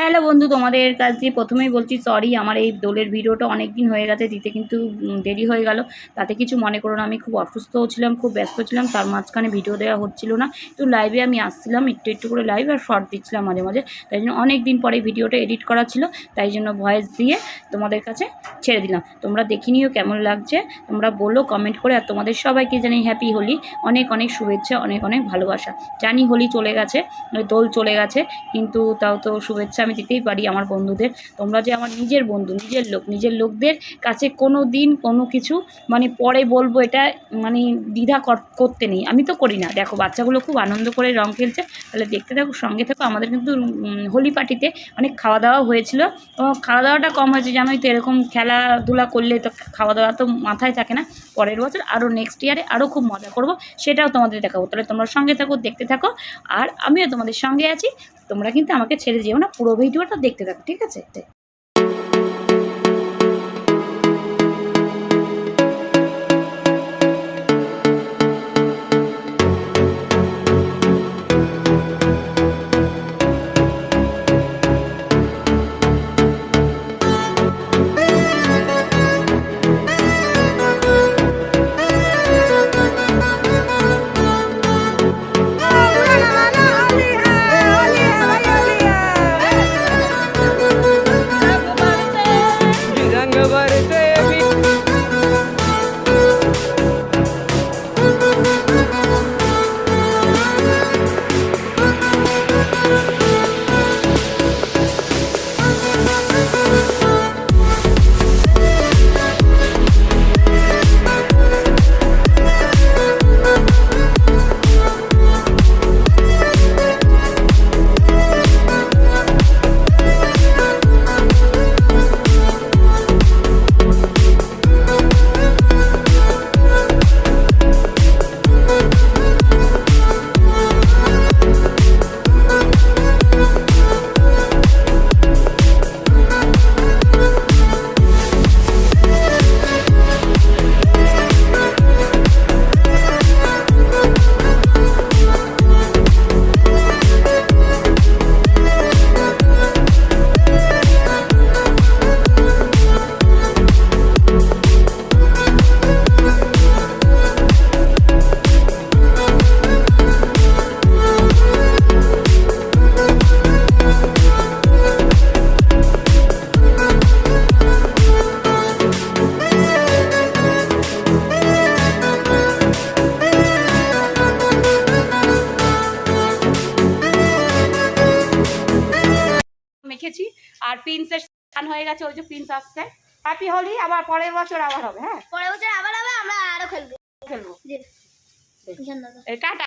Hello বন্ধু, তোমাদের কাছ প্রথমেই বলছি সরি আমার এই দোলের ভিডিওটা অনেক দিন হয়ে গেছে, দিতে কিন্তু দেরি হয়ে গেল। তাতে কিছু মনে করো না, আমি খুব অসুস্থও ছিলাম, খুব ব্যস্ত ছিলাম, তার মাঝখানে ভিডিও দেওয়া হচ্ছিল না। তো লাইভে আমি আসছিলাম, একটু একটু করে লাইভ আর শর্ট দিচ্ছিলাম মাঝে মাঝে। তাই জন্য অনেক দিন পরে ভিডিওটা এডিট করা ছিল, তাই জন্য ভয়েস দিয়ে তোমাদের কাছে ছেড়ে দিলাম। তোমরা দেখে নিও কেমন লাগছে, তোমরা বলো কমেন্ট করে, আর তোমাদের সবাইকে জানি হ্যাপি হোলি। অনেক অনেক শুভেচ্ছা, অনেক অনেক ভালোবাসা। জানি হোলি চলে গেছে, দোল চলে গেছে, কিন্তু তাও তো শুভেচ্ছা আমি দিতেই পারি আমার বন্ধুদের। তোমরা যে আমার নিজের বন্ধু, নিজের লোক, নিজের লোকদের কাছে কোনো দিন কোনো কিছু মানে পরে বলব এটা মানে দ্বিধা কর- করতে নেই। আমি তো করি না। দেখো, বাচ্চাগুলো খুব আনন্দ করে রং খেলছে। তাহলে দেখতে থাকো, সঙ্গে থাকো। আমাদের কিন্তু হোলি পার্টিতে অনেক খাওয়া দাওয়া হয়েছিল। খাওয়া দাওয়াটা কম হয়েছে, জানোই তো, এরকম খেলাধুলা করলে তো খাওয়া দাওয়া তো মাথায় থাকে না। পরের বছর আরও নেক্সট ইয়ারে আরও খুব মজা করব। সেটাও তোমাদের দেখাবো। তাহলে তোমরা সঙ্গে থাকো, দেখতে থাকো। আর আমিও তোমাদের সঙ্গে আছি। তোমরা কিন্তু আমাকে ছেড়ে যেও না পুরো ভিডিওটা দেখতে থাকো ঠিক আছে? আর প্রিন্সের স্নান হয়ে গেছে ওই যে প্রিন্স আসছে। হ্যাপি হোলি আবার পরের বছর আবার হবে হ্যাঁ? পরের বছর আবার হবে আমরা আরও খেলব। খেলব। টাটা।